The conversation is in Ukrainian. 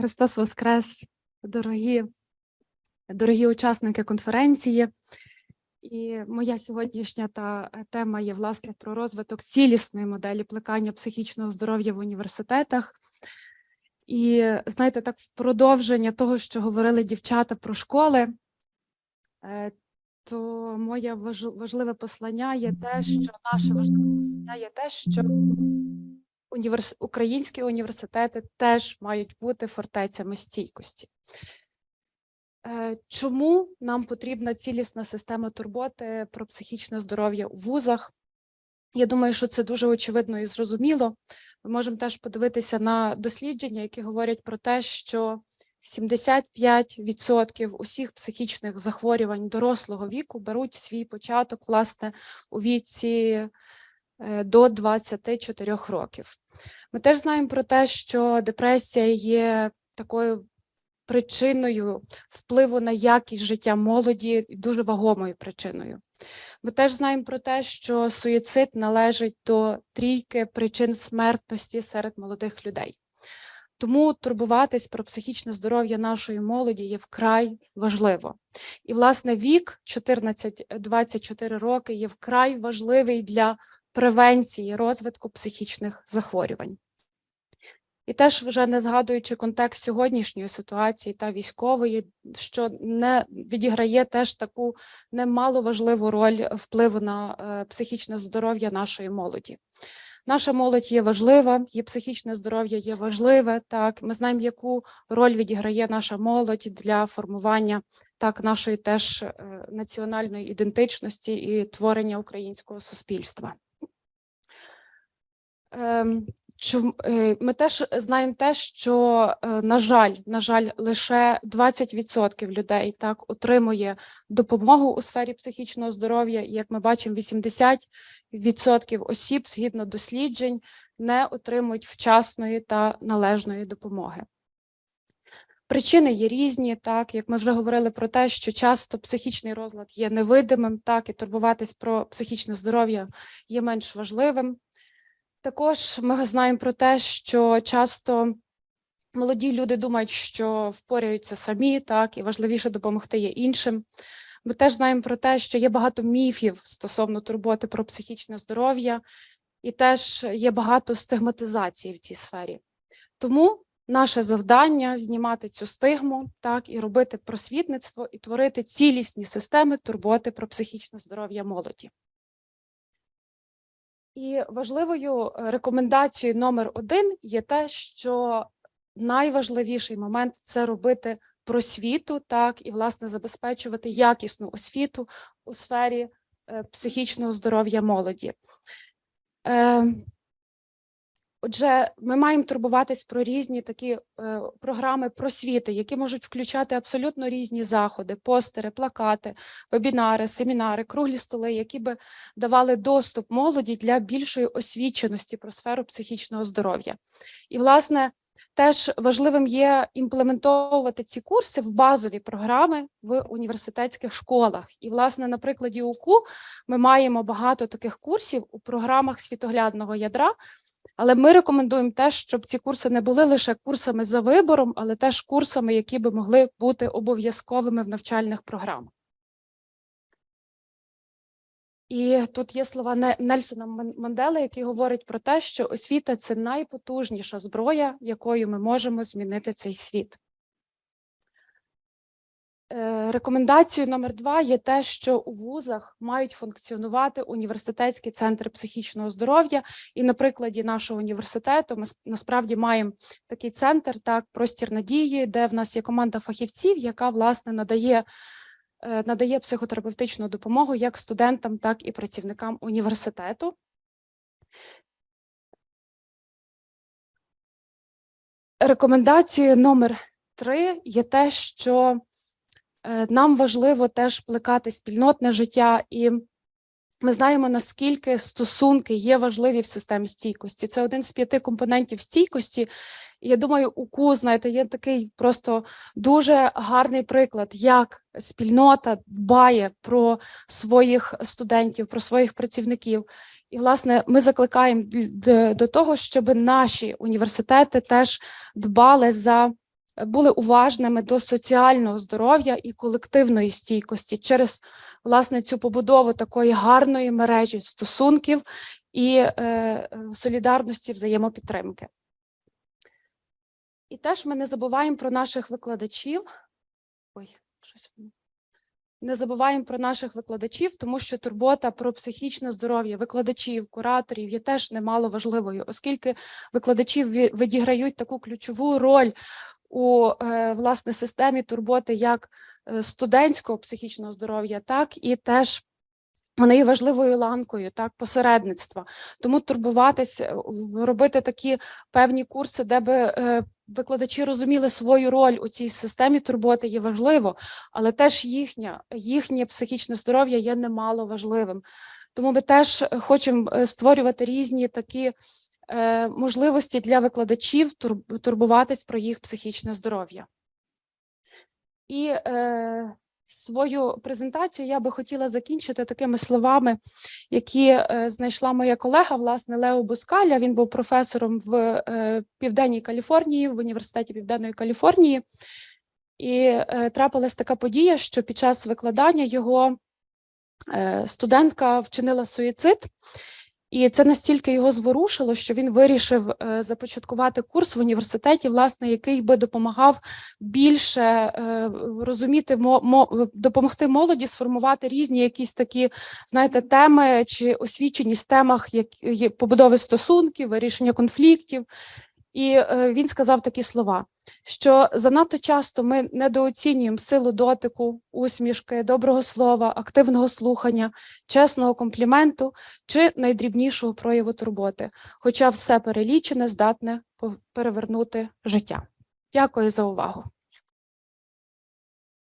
Христос Воскрес, дорогі, дорогі учасники конференції. І моя сьогоднішня та тема є власне про розвиток цілісної моделі плекання психічного здоров'я в університетах. І знаєте, так в продовження того, що говорили дівчата про школи, е, то моє важливе послання є те, що наше важливе послання є те, що універс... українські університети теж мають бути фортецями стійкості. Е, Чому нам потрібна цілісна система турботи про психічне здоров'я у вузах? Я думаю, що це дуже очевидно і зрозуміло. Ми можемо теж подивитися на дослідження, які говорять про те, що 75% усіх психічних захворювань дорослого віку беруть свій початок власне у віці е, до 24 років. Ми теж знаємо про те, що депресія є такою причиною впливу на якість життя молоді дуже вагомою причиною. Ми теж знаємо про те, що суїцид належить до трійки причин смертності серед молодих людей. Тому турбуватись про психічне здоров'я нашої молоді є вкрай важливо. І, власне, вік 14-24 роки є вкрай важливий для превенції розвитку психічних захворювань. І теж вже не згадуючи контекст сьогоднішньої ситуації та військової, що не відіграє теж таку немало важливу роль впливу на е, психічне здоров'я нашої молоді. Наша молодь є важлива, її психічне здоров'я є важливе. Так, ми знаємо, яку роль відіграє наша молодь для формування так нашої теж е, національної ідентичності і творення українського суспільства. Ем, е, Ми теж знаємо те, що, е, на жаль, на жаль, лише 20% людей так отримує допомогу у сфері психічного здоров'я. І як ми бачимо, 80% осіб згідно досліджень не отримують вчасної та належної допомоги. Причини є різні, так як ми вже говорили про те, що часто психічний розлад є невидимим, так і турбуватись про психічне здоров'я є менш важливим. Також ми знаємо про те, що часто молоді люди думають, що впоряються самі, так, і важливіше допомогти є іншим. Ми теж знаємо про те, що є багато міфів стосовно турботи про психічне здоров'я, і теж є багато стигматизації в цій сфері. Тому наше завдання знімати цю стигму, так, і робити просвітництво, і творити цілісні системи турботи про психічне здоров'я молоді. І важливою е, рекомендацією номер один є те, що найважливіший момент це робити просвіту, так і власне забезпечувати якісну освіту у сфері е, психічного здоров'я молоді. Отже, ми маємо турбуватись про різні такі е, програми просвіти, які можуть включати абсолютно різні заходи, постери, плакати, вебінари, семінари, круглі столи, які би давали доступ молоді для більшої освіченості про сферу психічного здоров'я. І, власне, теж важливим є імплементовувати ці курси в базові програми в університетських школах. І, власне, на прикладі УКУ ми маємо багато таких курсів у програмах світоглядного ядра. Але ми рекомендуємо теж, щоб ці курси не були лише курсами за вибором, але теж курсами, які би могли бути обов'язковими в навчальних програмах. І тут є слова Не- Нельсона Ман- Мандели, який говорить про те, що освіта це найпотужніша зброя, якою ми можемо змінити цей світ. Е, Рекомендацією номер два є те, що у вузах мають функціонувати університетські центри психічного здоров'я. І на прикладі нашого університету ми насправді маємо такий центр, так, простір надії, де в нас є команда фахівців, яка власне надає, е, надає психотерапевтичну допомогу як студентам, так і працівникам університету. Рекомендацією номер три є те, що нам важливо теж плекати спільнотне життя, і ми знаємо, наскільки стосунки є важливі в системі стійкості. Це один з п'яти компонентів стійкості. Я думаю, УКУ, знаєте, є такий просто дуже гарний приклад, як спільнота дбає про своїх студентів, про своїх працівників. І, власне, ми закликаємо до того, щоб наші університети теж дбали за е, були уважними до соціального здоров'я і колективної стійкості через власне цю побудову такої гарної мережі стосунків і е, е, солідарності взаємопідтримки. І теж ми не забуваємо про наших викладачів. Ой, щось. Не забуваємо про наших викладачів, тому що турбота про психічне здоров'я викладачів, кураторів є теж немало важливою, оскільки викладачі відіграють таку ключову роль у е, власне системі турботи як е, студентського психічного здоров'я, так і теж вони є важливою ланкою так посередництва. Тому турбуватися, робити такі певні курси, де би е, викладачі розуміли свою роль у цій системі турботи, є важливо, але теж їхнє, їхнє психічне здоров'я є немало важливим. Тому ми теж е, хочемо е, створювати різні такі е, можливості для викладачів тур- турбуватись про їх психічне здоров'я. І е, свою презентацію я би хотіла закінчити такими словами, які е, знайшла моя колега, власне, Лео Бускаля. Він був професором в е, Південній Каліфорнії, в університеті Південної Каліфорнії. І е, трапилась така подія, що під час викладання його е, студентка вчинила суїцид. І це настільки його зворушило, що він вирішив е, започаткувати курс в університеті, власне, який би допомагав більше е, розуміти мо, мо, допомогти молоді сформувати різні якісь такі, знаєте, теми чи освіченість темах як побудови стосунків, вирішення конфліктів. І е, він сказав такі слова: що занадто часто ми недооцінюємо силу дотику, усмішки, доброго слова, активного слухання, чесного компліменту чи найдрібнішого прояву турботи, хоча все перелічене здатне перевернути життя. Дякую за увагу.